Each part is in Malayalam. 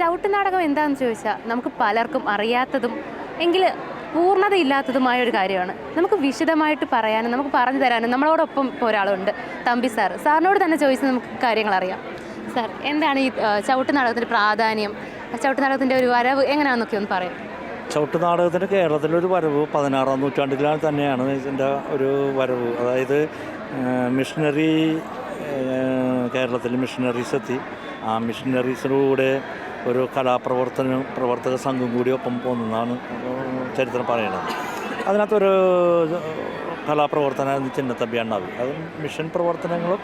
ചവിട്ടുനാടകം എന്താണെന്ന് ചോദിച്ചാൽ നമുക്ക് പലർക്കും അറിയാത്തതും എങ്കിൽ പൂർണതയില്ലാത്തതുമായ ഒരു കാര്യമാണ്. നമുക്ക് വിശദമായിട്ട് പറയാനും നമുക്ക് പറഞ്ഞു തരാനും നമ്മളോടൊപ്പം ഒരാളുണ്ട് തമ്പി സാർ സാറിനോട് തന്നെ ചോദിച്ച് നമുക്ക് കാര്യങ്ങൾ അറിയാം സാർ എന്താണ് ഈ ചവിട്ട് നാടകത്തിന്റെ പ്രാധാന്യം? ചവിട്ടുനാടകത്തിന്റെ ഒരു വരവ് എങ്ങനെയാണെന്നൊക്കെ ഒന്ന് പറയാം. ചവിട്ട് നാടകത്തിന്റെ കേരളത്തിലൊരു വരവ് പതിനാറാം നൂറ്റാണ്ടിലാണ് തന്നെയാണ് ഇതിന്റെ ഒരു വരവ്. അതായത് മിഷണറി കേരളത്തിൽ മിഷണറീസ് എത്തി. ആ മിഷണറീസിലൂടെ ഒരു കലാപ്രവർത്തന പ്രവർത്തക സംഘം കൂടി ഒപ്പം പോകുന്നതാണ് ചരിത്രം പറയുന്നത്. അതിനകത്തൊരു കലാപ്രവർത്തന ചിന്നത്തമ്പി അണ്ണാവി അത് മിഷൻ പ്രവർത്തനങ്ങളും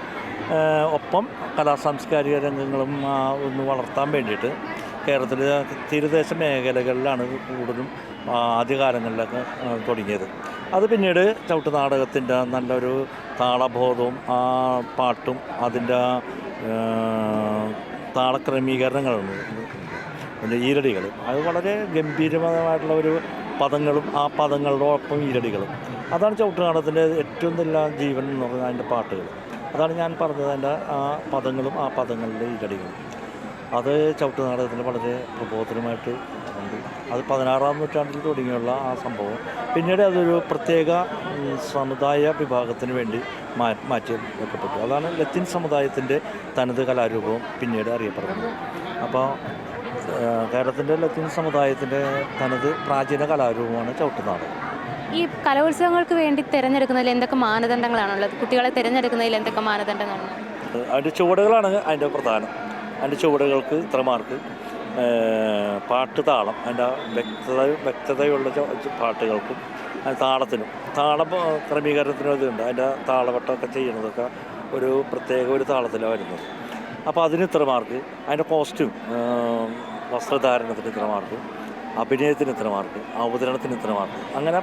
ഒപ്പം കലാ സാംസ്കാരിക രംഗങ്ങളും ഒന്ന് വളർത്താൻ വേണ്ടിയിട്ട് കേരളത്തിലെ തീരദേശ മേഖലകളിലാണ് കൂടുതലും ആദ്യകാലങ്ങളിലൊക്കെ തുടങ്ങിയത്. അത് പിന്നീട് ചവിട്ട് നാടകത്തിന്റെ നല്ലൊരു താളബോധവും ആ പാട്ടും അതിന്റെ താളക്രമീകരണങ്ങളുണ്ട് പിന്നെ ഈരടികൾ. അത് വളരെ ഗംഭീരമായിട്ടുള്ള ഒരു പദങ്ങളും ആ പദങ്ങളോടൊപ്പം ഈരടികളും. അതാണ് ചവിട്ടുനാടത്തിന്റെ ഏറ്റവും നല്ല ജീവൻ എന്ന് പറയുന്നത് അതിന്റെ പാട്ടുകൾ. അതാണ് ഞാൻ പറഞ്ഞത് അതിന്റെ ആ പദങ്ങളും ആ പദങ്ങളുടെ ഈരടികളും. അത് ചവിട്ടുനാടകത്തിന്റെ വളരെ പ്രബോധനമായിട്ട് അത് പതിനാറാം നൂറ്റാണ്ടിൽ തുടങ്ങിയുള്ള ആ സംഭവം. പിന്നീട് അതൊരു പ്രത്യേക സമുദായ വിഭാഗത്തിന് വേണ്ടി മാ മാറ്റി വെക്കപ്പെട്ടു അതാണ് ലത്തീൻ സമുദായത്തിന്റെ തനത് കലാരൂപവും പിന്നീട് അറിയപ്പെടുന്നത്. അപ്പോൾ കേരളത്തിന്റെ ലത്തീൻ സമുദായത്തിന്റെ തനത് പ്രാചീന കലാരൂപമാണ് ചവിട്ടുനാട്. ഈ കലോത്സവങ്ങൾക്ക് വേണ്ടി തിരഞ്ഞെടുക്കുന്നതിൽ എന്തൊക്കെ മാനദണ്ഡങ്ങളാണുള്ളത്? കുട്ടികളെ തിരഞ്ഞെടുക്കുന്നതിൽ എന്തൊക്കെ മാനദണ്ഡങ്ങളാണ്? അതിന്റെ ചുവടുകളാണ് അതിന്റെ പ്രധാനം. അതിന്റെ ചുവടുകൾക്ക് ഇത്ര മാർക്ക്. പാട്ട് താളം. അതിന്റെ വ്യക്തത വ്യക്തതയുള്ള പാട്ടുകൾക്കും താളത്തിനും. താളം ക്രമീകരണത്തിനും ഇതുണ്ട്. അതിന്റെ താളവട്ടമൊക്കെ ചെയ്യുന്നതൊക്കെ ഒരു പ്രത്യേക ഒരു താളത്തിലാണ് വരുന്നത് അപ്പോൾ അതിന് ഇത്ര മാർക്ക് അതിന്റെ കോസ്റ്റ്യൂം വസ്ത്രധാരണത്തിന് ഇത്ര മാർക്ക് അഭിനയത്തിന് ഇത്ര മാർക്ക് അവതരണത്തിന് ഇത്ര മാർക്ക് അങ്ങനെ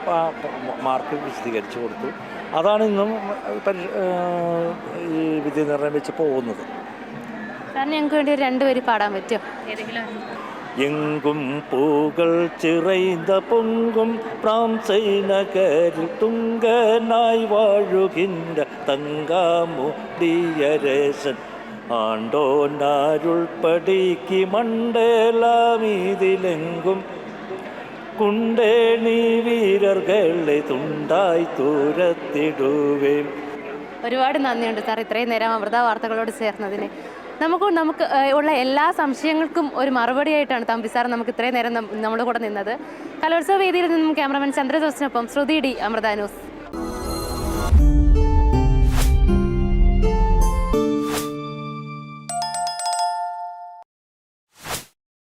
മാർക്ക് വിശദീകരിച്ച് കൊടുത്തു. അതാണ് ഇന്നും ഈ വിദ്യാനിർണയം വെച്ച് പോകുന്നത്. ഞങ്ങൾക്ക് വേണ്ടി രണ്ടുപേര് പാടാൻ പറ്റും എങ്കും പൂകൾ ചിറൈന്ത പൊങ്കും പ്രാംസൈനകരി തുങ്കനായി വാഴുകിന്ത തങ്കാമുടിയരേസൻ ആണ്ടോന്നാരുൾപ്പടിക്ക് മണ്ടേലാമീതിലെങ്കും കുണ്ടേണി വീരർകളെ തുണ്ടായി തൂരത്തിടുവേ. ഒരുപാട് നന്ദിയുണ്ട് സാർ. ഇത്രയും നേരം അമൃത വാർത്തകളോട് ചേർന്നതിന്. നമുക്ക് നമുക്ക് ഉള്ള എല്ലാ സംശയങ്ങൾക്കും ഒരു മറുപടിയായിട്ടാണ് തമ്പി സാർ നമുക്ക് ഇത്രയും നേരം നമ്മുടെ കൂടെ നിന്നത്. കലോത്സവ വേദിയിൽ നിന്നും ക്യാമറമാൻ ചന്ദ്രദോസിനൊപ്പം ശ്രുതി ഡി അമൃത ന്യൂസ്